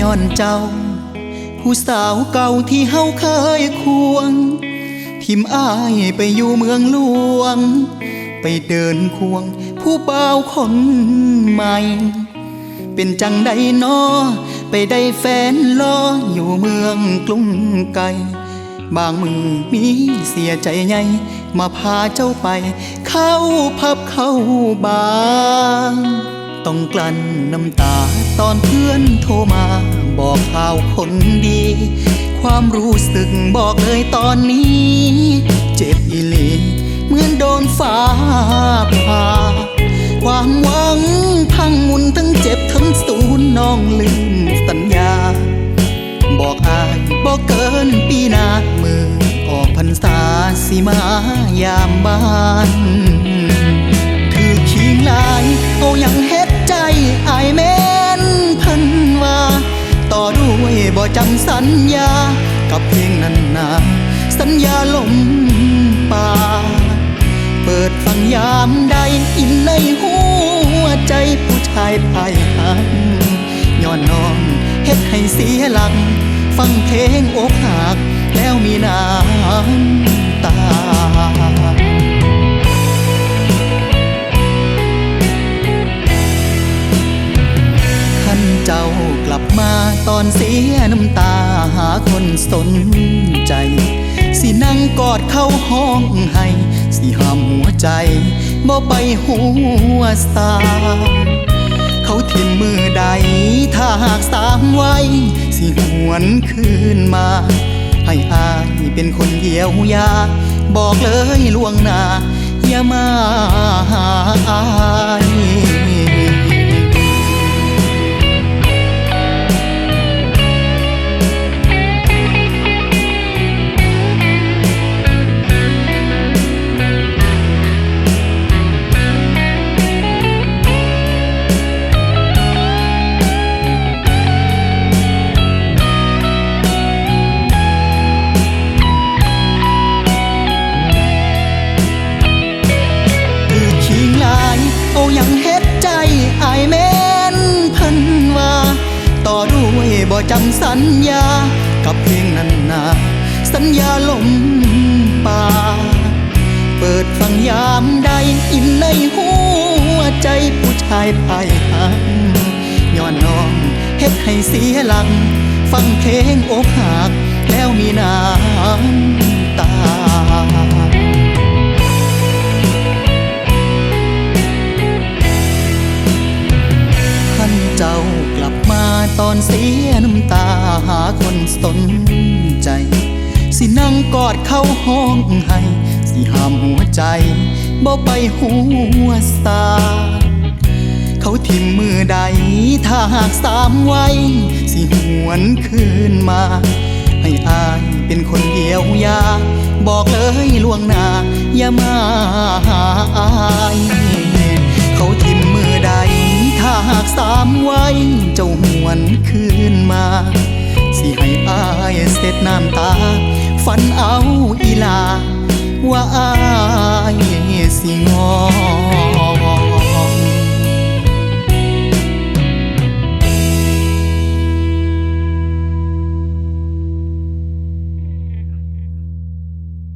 ย้อนเจ้า ผู้สาวเก่าที่เฮาเคยควง ทิมอ้ายไปอยู่เมืองหลวง ไปเดินควง ผู้เบาคนใหม่ เป็นจังใดนอไปได้แฟนรออยู่เมืองกรุงไกลบางมือมีเสียใจใหญ่มาพาเจ้าไป เข้าพับเข้าบาร์ต้องกลั้นน้ำตา ตอนเพื่อนโทรมาบอกข่าวคนดี ความรู้สึกบอกเลยตอนนี้ เจ็บอีหลีเหมือนโดนฟ้าผ่าความหวังพังหมุนทั้งเจ็บทั้งสูญน้องลืมสัญญา บอกอายบอกเกินปีน้ามือออกพรรษาสิมายามบ้าน ญญากับเพลงนั้นนาสัญญาลมป่า เปิดฟังยามใดอินในหัวใจผู้ชายพายหักย้อนน้องเฮ็ดให้เสียหลัก ฟังเพลงอกหักแล้วมีน้ำตา นสนใจ สินั่งกอดเข้าห้องให้ สิห้ามหัวใจบ่ไปหัวสาเขาทิมมือใด ถ้าหากสามไว้ สิหวนคืนมา ให้อายเป็นคนเยียวยา บอกเลยล่วงหน้าอย่ามาหาอาย บ่จำสัญญา กับเพลงนั้นนาสัญญาลมป่า เปิดฟังยามใดอินในหัวใจผู้ชายพายหักย้อนน้องเฮ็ดให้เสียหลักฟังเพลงอกหักแล้วมีน้ำตาท่านเจ้ากลับมาตอนเสีย สนใจ สินั่งกอดเข้าห้องให้ สิห้ามหัวใจบ่ไปหัวสาเขาทิมมือใด ถ้าหากสามไว้ สิหวนคืนมา ให้อายเป็นคนเยียวยา บอกเลยล่วงหน้า อย่ามาหาอายเขาทิมมือใด ถ้าหากสามไว้ เจ้าหวนคืนมา สิให้อายเสร็จน้ำตา ฝันเอาอีลา ว่าอายสิงอ